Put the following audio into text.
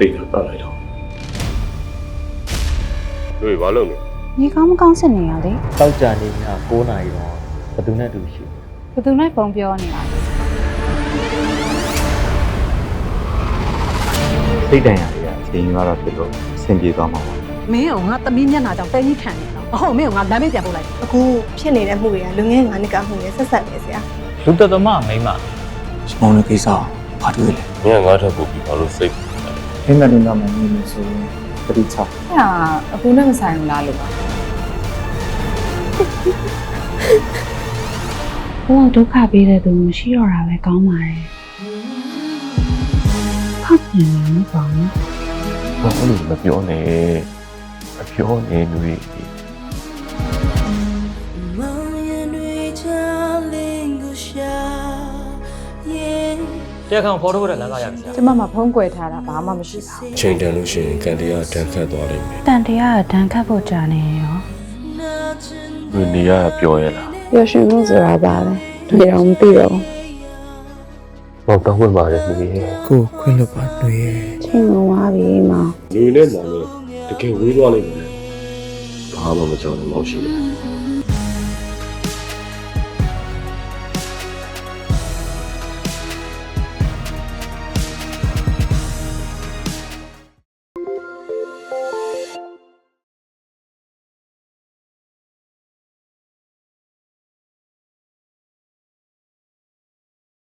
တိတ်တော့ပတ်လိုက်တော့တို့ဘာလုပ်လဲညီကောင်းမကောင်းစစ်နေရလေတောက်ကြနေည9နာရီတော့ဘယ်သူနဲ့တူရှိဘယ်သူနဲ့ပုံပြောနေတာလဲစိတ်တန်ရာတွေကအချိန်ကြီးကတော့ဖြစ်လို့အဆင်ပြေသွားမှာပါမင်းကငါသမီးမျက်နှာကြောင့်တဲကြီးခံနေတော့အဟုတ်မင်းကငါလမ်းမေးပြန်ပို့လိုက်အခုဖြစ်နေတဲ့မှုတွေကလူငယ်ငါးနှစ်ကမှုနဲ့ဆက်ဆက်နေစရာလူတသမမိမစမောင်းတဲ့ကိစ္စဘာတွေ့လဲမင်းကငါ့ထပ်ပို့ပြီးဘာလို့စိတ် အင်္ဂလိပ်တော့မှနေလို့ဆိုရင်ပရိချအဲ့ဒါအခုနဲ့မဆိုင်ဘူးလားလို့ပါဘုရားဒုက္ခပေးတဲ့သူမရှိတော့တာပဲကောင်းပါတယ်ဖတ်ပြန်နေမှာပေါ့နော်ဘာလို့မပြောနဲ့မပြောနဲ့လူကြီးတရား ခံဖော်ထုတ်တဲ့လမ်းလာရပြီကျမမှာဖုံးကွယ်ထားတာဘာမှမရှိပါဘူးချိန်တန်လို့ရှိရင်ကန်တရားတန်ခတ်သွားလိမ့်မယ်တန်တရားကဒဏ်ခတ်ဖို့ကြာနေရောလူနေရပြောရလားပျော်ရွှင်မှုဆိုတာပါလဲတွေ့တော့မသိတော့ဘူးမောင်တောင်းဝင်ပါတယ်လူကြီးကိုခွင့်လွတ်ပါတွေ့ရဲ့ ချိန်လုံးသွားပြီမောင် လူနဲ့မောင်နဲ့တကယ်ဝေးသွားလိမ့်မယ်ဘာမှမကြောက်နဲ့မောင်ရှိတယ်